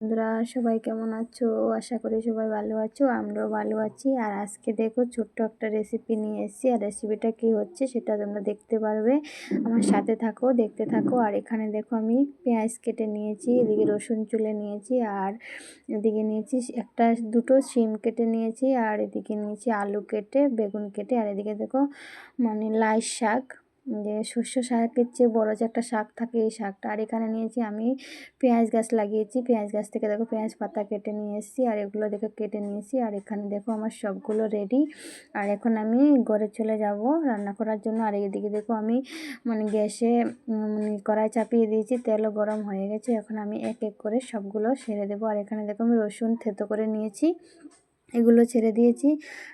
বন্ধুরা, সবাই কেমন আছো? আশা করি সবাই ভালো আছো, আমরাও ভালো আছি। আর আজকে দেখো, ছোট্ট একটা রেসিপি নিয়ে এসেছি। আর রেসিপিটা কি হচ্ছে সেটা তোমরা দেখতে পারবে। আমার সাথে থাকো, দেখতে থাকো। আর এখানে দেখো, আমি পেঁয়াজ কেটে নিয়েছি, এদিকে রসুন চুলে নিয়েছি, আর এদিকে নিয়েছি একটা, দুটো শিম কেটে নিয়েছি, আর এদিকে নিয়েছি আলু কেটে, বেগুন কেটে, আর এদিকে দেখো মানে লাই শাক। যে শস্য শাকের চেয়ে বড়ো যে একটা শাক থাকে এই শাকটা। আর এখানে নিয়েছি আমি পেঁয়াজ গাছ লাগিয়েছি। পেঁয়াজ গাছ থেকে দেখো পেঁয়াজ পাতা কেটে নিয়ে এসেছি আর এগুলো দেখো কেটে নিয়েছি। আর এখানে দেখো আমার সবগুলো রেডি আর এখন আমি ঘরে চলে যাব রান্না করার জন্য। আর এদিকে দেখো আমি মানে গ্যাসে মানে কড়াই চাপিয়ে দিয়েছি। তেলও গরম হয়ে গেছে। এখন আমি এক এক করে সবগুলো সেরে দেবো। আর এখানে দেখো আমি রসুন থেতো করে নিয়েছি। এগুলো ছেড়ে দিয়েছি।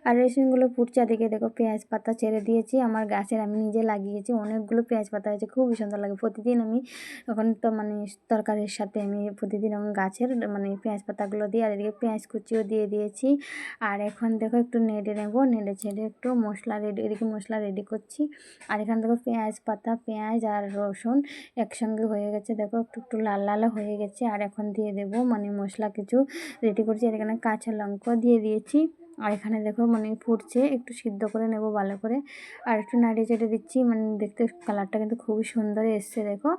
আর রেসিনগুলো ফুটছে দিকে দেখো পেঁয়াজ পাতা ছেড়ে দিয়েছি। আমার গাছের আমি নিজে লাগিয়েছি, অনেকগুলো পেঁয়াজ পাতা হয়েছে, খুবই সুন্দর লাগে। প্রতিদিন আমি এখন তো মানে তরকারির সাথে আমি প্রতিদিন আমি গাছের মানে পেঁয়াজ পাতাগুলো দিই আর এদিকে পেঁয়াজ কুচিও দিয়ে দিয়েছি। আর এখন দেখো একটু নেড়ে নেব, নেড়ে ছেড়ে একটু মশলা রেডি এদিকে মশলা রেডি করছি। আর এখানে দেখো পেঁয়াজ পাতা, পেঁয়াজ আর রসুন একসঙ্গে হয়ে গেছে। দেখো একটু একটু লাল লাল হয়ে গেছে। আর এখন দিয়ে দেবো মানে মশলা কিছু রেডি করছি। আর এখানে কাঁচা লঙ্কা দিয়ে দিয়ে দিয়েছি। আর এখানে দেখো মানে ফুটছে, একটু সিদ্ধ করে নেব ভালো করে। আর একটু নাড়িয়ে চেটে দিচ্ছি মানে দেখতে কালারটা কিন্তু খুবই সুন্দর এসছে দেখো।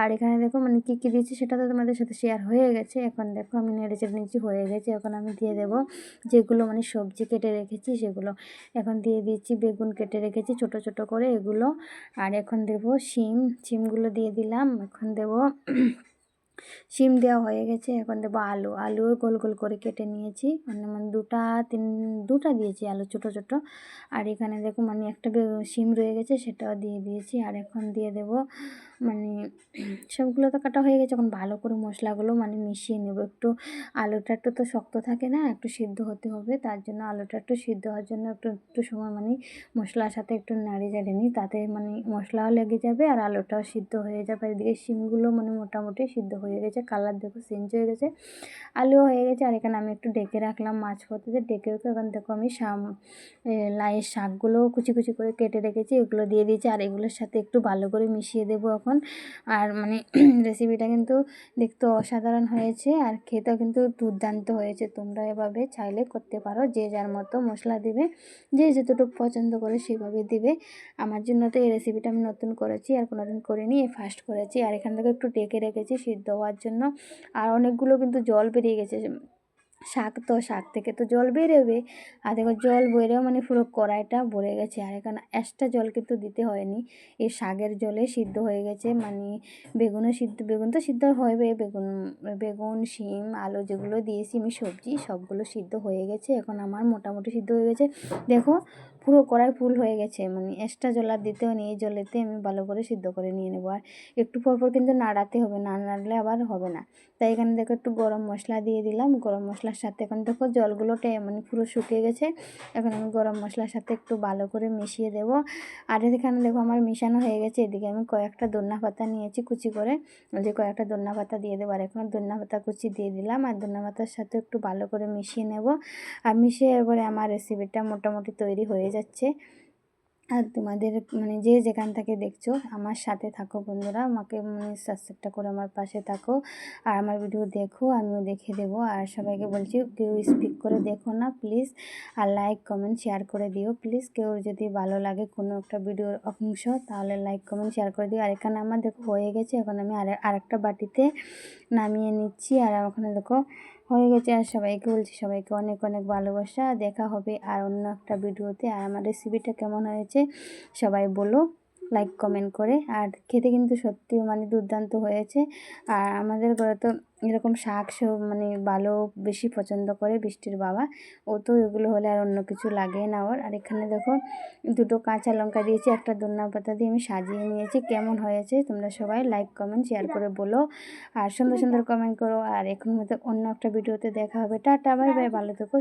আর এখানে দেখো মানে কী কী দিচ্ছি সেটা তো তোমাদের সাথে শেয়ার হয়ে গেছে। এখন দেখো আমি নেড়ে চেটে নিচ্ছি, হয়ে গেছে। এখন আমি দিয়ে দেবো যেগুলো মানে সবজি কেটে রেখেছি সেগুলো। এখন দিয়ে দিচ্ছি বেগুন কেটে রেখেছি ছোট ছোট করে এগুলো। আর এখন দেবো শিম, শিমগুলো দিয়ে দিলাম। এখন দেবো শিম দেওয়া হয়ে গেছে, এখন দেবো আলু। আলু গোল গোল করে কেটে নিয়েছি। মানে মানে দুটা তিন, দুটা দিয়েছি আলু ছোটো ছোটো। আর এখানে দেখো মানে একটা শিম রয়ে গেছে, সেটাও দিয়ে দিয়েছি। আর এখন দিয়ে দেবো মানে সবগুলো তো কাটা হয়ে গেছে। এখন ভালো করে মশলাগুলো মানে মিশিয়ে নেব। একটু আলুটা একটু তো শক্ত থাকে না, একটু সিদ্ধ হতে হবে। তার জন্য আলুটা একটু সিদ্ধ হওয়ার জন্য একটু একটু সময় মানে মশলার সাথে একটু নাড়ি জাড়ে নিই। তাতে মানে মশলাও লেগে যাবে আর আলুটাও সিদ্ধ হয়ে যাবে। এদিকে শিমগুলো মানে মোটামুটি সিদ্ধ হয়ে গেছে কালার দেখো চেঞ্জ হয়ে গেছে। আলুও হয়ে গেছে, আর এখানে আমি একটু ডেকে রাখলাম মাছ পথে ডেকে রেখে এখন দেখো আমি লাইয়ের শাকগুলো কুচি কুচি করে কেটে রেখেছি এগুলো দিয়ে দিয়েছি। আর এগুলোর সাথে একটু ভালো করে মিশিয়ে দেবো এখন। আর মানে রেসিপিটা কিন্তু দেখতে অসাধারণ হয়েছে, আর খেতেও কিন্তু দুর্দান্ত হয়েছে। তোমরা এভাবে চাইলে করতে পারো, যে যার মতো মশলা দিবে, যে যতটুকু পছন্দ করে সেভাবে দিবে। আমার জন্য তো এই রেসিপিটা আমি নতুন করেছি, আর কোনোদিন করিনি ফার্স্ট করেছি। আর এখান থেকে একটু ডেকে রেখেছি সিদ্ধ হওয়ার জন্য। আর অনেকগুলো কিন্তু জল বেরিয়ে গেছে। শাক তো, শাক থেকে তো জল বেরোবে। আর দেখো জল বেরেও মানে পুরো কড়াইটা ভরে গেছে। আর এখানে এক্সট্রা জল কিন্তু দিতে হয়নি। এই শাকের জলে সিদ্ধ হয়ে গেছে। মানে বেগুনও সিদ্ধ, বেগুন তো সিদ্ধ হবে বেগুন বেগুন, শিম, আলু যেগুলো দিয়েছি, আমি সবজি সবগুলো সিদ্ধ হয়ে গেছে। এখন আমার মোটামুটি সিদ্ধ হয়ে গেছে। দেখো পুরো কড়াই ফুল হয়ে গেছে। মানে এক্সট্রা জল আর দিতেও নেই জলেতে আমি ভালো করে সিদ্ধ করে নিয়ে নেব। আর একটু পর পর কিন্তু নাড়াতে হবে, না নাড়লে আবার হবে না। তাই এখানে দেখো একটু গরম মশলা দিয়ে দিলাম। গরম মশলার সাথে এখন দেখো জলগুলোটা মানে পুরো শুকিয়ে গেছে। এখন আমি গরম মশলার সাথে একটু ভালো করে মিশিয়ে দেবো। আর এখানে দেখো আমার মিশানো হয়ে গেছে। এদিকে আমি কয়েকটা দন্না পাতা নিয়েছি কুচি করে। যে কয়েকটা দন্না পাতা দিয়ে দেবো। আর এখন দন্না পাতা কুচি দিয়ে দিলাম। আর দন্না পাতার সাথে একটু ভালো করে মিশিয়ে নেব। আর মিশিয়ে এবারে আমার রেসিপিটা মোটামুটি তৈরি হয়ে যাচ্ছে। আর তোমাদের মানে যে যেখান থেকে দেখছ, আমার সাথে থাকো বন্ধুরা। আমাকে মানে সাবস্ক্রাইবটা করে আমার পাশে থাকো। আর আমার ভিডিও দেখো, আমিও দেখে দেবো। আর সবাইকে বলছি, কেউ স্পিক করে দেখো না প্লিজ আর লাইক কমেন্ট শেয়ার করে দিও প্লিজ কেউ যদি ভালো লাগে কোনো একটা ভিডিওর অংশ, তাহলে লাইক কমেন্ট শেয়ার করে দিও। আর এখানে আমার দেখো হয়ে গেছে, এখন আমি আর, আরেকটা বাটিতে নামিয়ে নিচ্ছি। আর ওখানে দেখো হয়ে গেছে আর সবাইকে বলছি সবাইকে অনেক অনেক ভালোবাসা। দেখা হবে আর অন্য একটা ভিডিওতে। আর আমার রেসিপিটা কেমন হয়েছে সবাই বলো। লাইক কমেন্ট করে। আর খেতে কিন্তু সত্যিও মানে দুর্দান্ত হয়েছে। আর আমাদের ঘরে তো এরকম শাক সব মানে ভালো বেশি পছন্দ করে বৃষ্টির বাবা। ও তো এগুলো হলে আর অন্য কিছু লাগে না ওর। আর এখানে দেখো দুটো কাঁচা লঙ্কা দিয়েছি, একটা ধন্যা পাতা দিয়ে আমি সাজিয়ে নিয়েছি। কেমন হয়েছে তোমরা সবাই লাইক কমেন্ট শেয়ার করে বলো। আর সুন্দর সুন্দর কমেন্ট করো। আর এখন মতো অন্য একটা ভিডিওতে দেখা হবে। টাটা বাই বাই ভালো থেকো